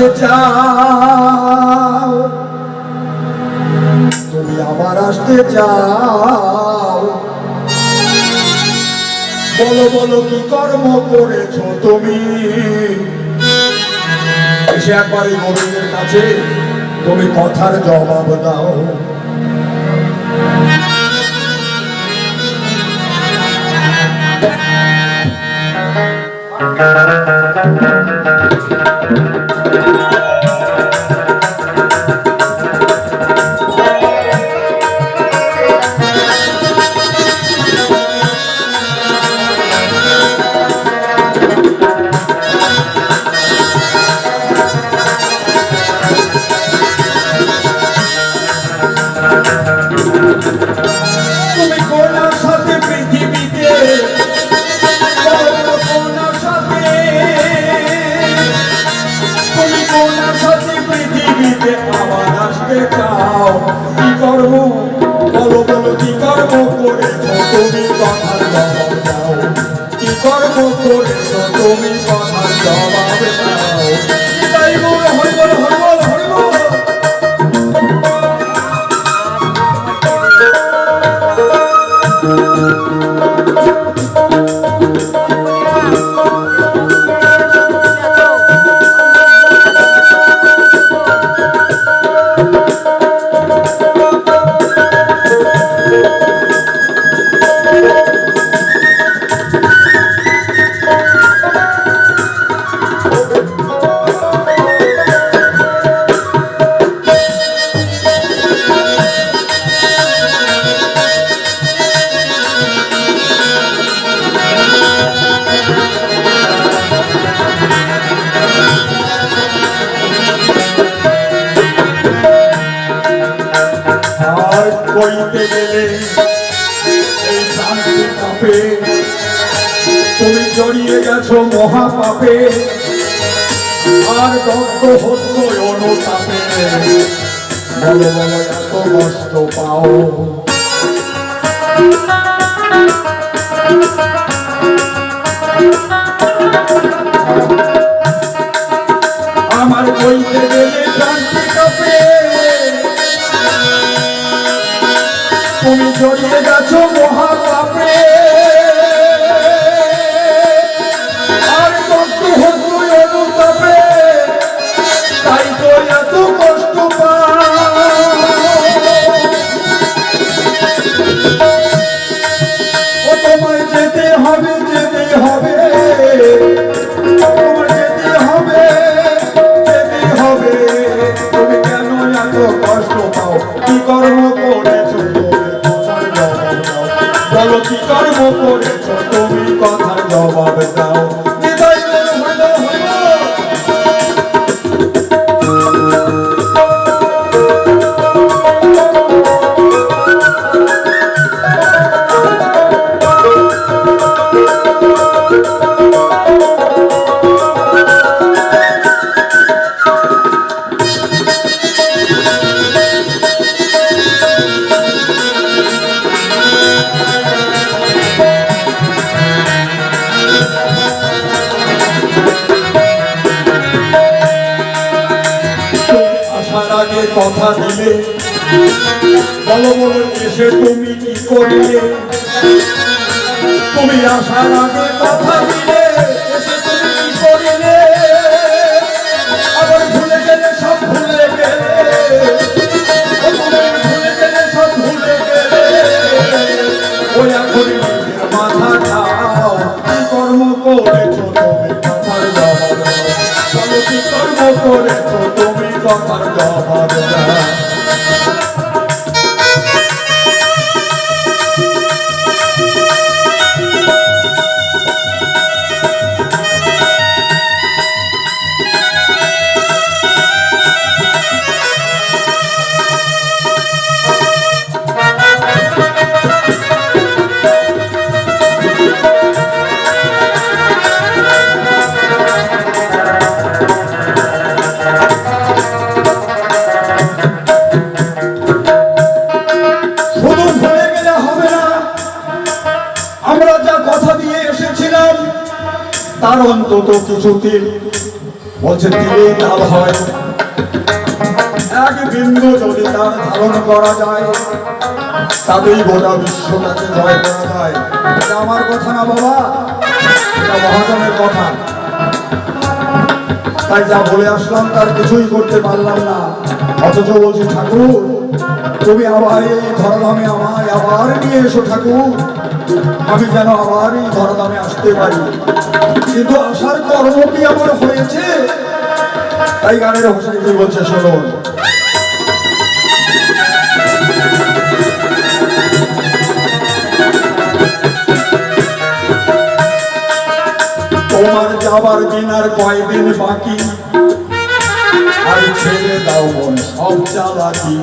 আসতে চাও, তুমি আবার আসতে চাও। বলো বলো, কি কর্ম করেছ তুমি? এসে একবার গোবিন্দের কাছে তুমি কথার জবাব দাও। তুমি কথার কইতে গেলে এই শান্তি কাপে তুমি জড়িয়ে গেছো মহাপাপে। আর দগ্ধ হচ্ছ অনুতাপে। বলো বলো, এত কষ্ট পাও। আমার কইতে গেলে শান্তি কাপে। তুমি জড়িয়ে গেছো মহাপাপে। কর্ম করেছ তুমি কথার জবাব দাও। কথা দিলে। বলো বলো এসে তুমি কি করলে? তুমি আসার আগে কথা দিলে এসে তুমি কি মাথা কর্ম করেছ তুমি? কর্ম তুমি কথার অন্তত কিছুতে বলছে দিলেই লাভ হয়। এক বিন্দু যদি তার ধারণ করা যায়, তাতেই গোটা বিশ্বটাকে জয় করা যায়। এটা আমার কথা না বাবা, এটা মহাজনের কথা। তাই যা বলে আসলাম, তার কিছুই করতে পারলাম না। অথচ বলছি, ঠাকুর তুমি আবার এই ধরলামে আমায় আবার নিয়ে এসো ঠাকুর। আমি যেন আবার এই আসতে পারি। কিন্তু আসার কর্ম কি আমার হয়েছে? তাই গানের ভাষায় বলছে, শুনুন। তোমার যাবার দিন আর কয়দিন বাকি? আর ছেড়ে দাও মন, সব চালাকি।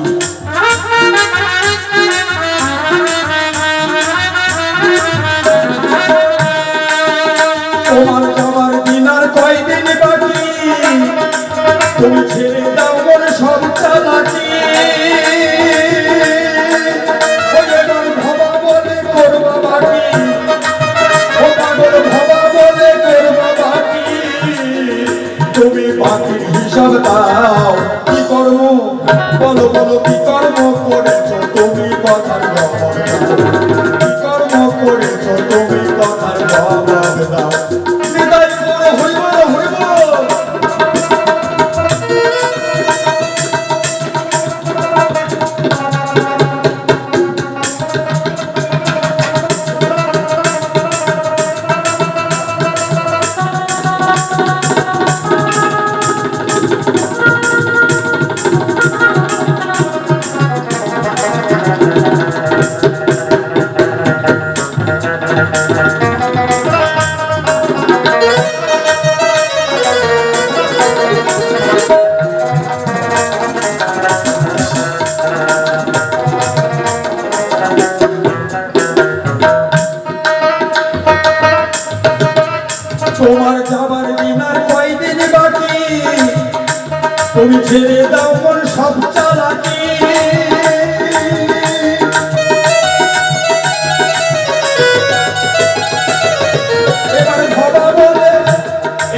বলো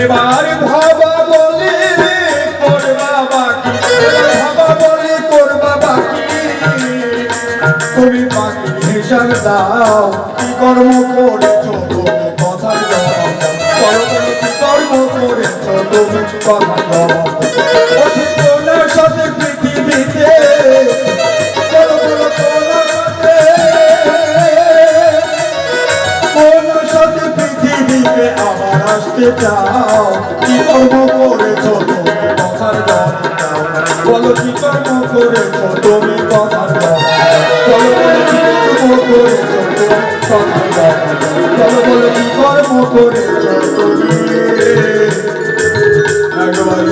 এবার ভাবা বলে করবা বাকি ভাবা বলে করবা বাকি তুমি বাকি দাও কর্ম করেছ, তুমি জবাব করো তুমি কথার করতে চাও কি কর্ম করেছ তুমি কথার দম দাও বলো কি কর্ম করেছ তুমি কথার দম বলো বলো কি কর্ম করেছ তুমি? একবার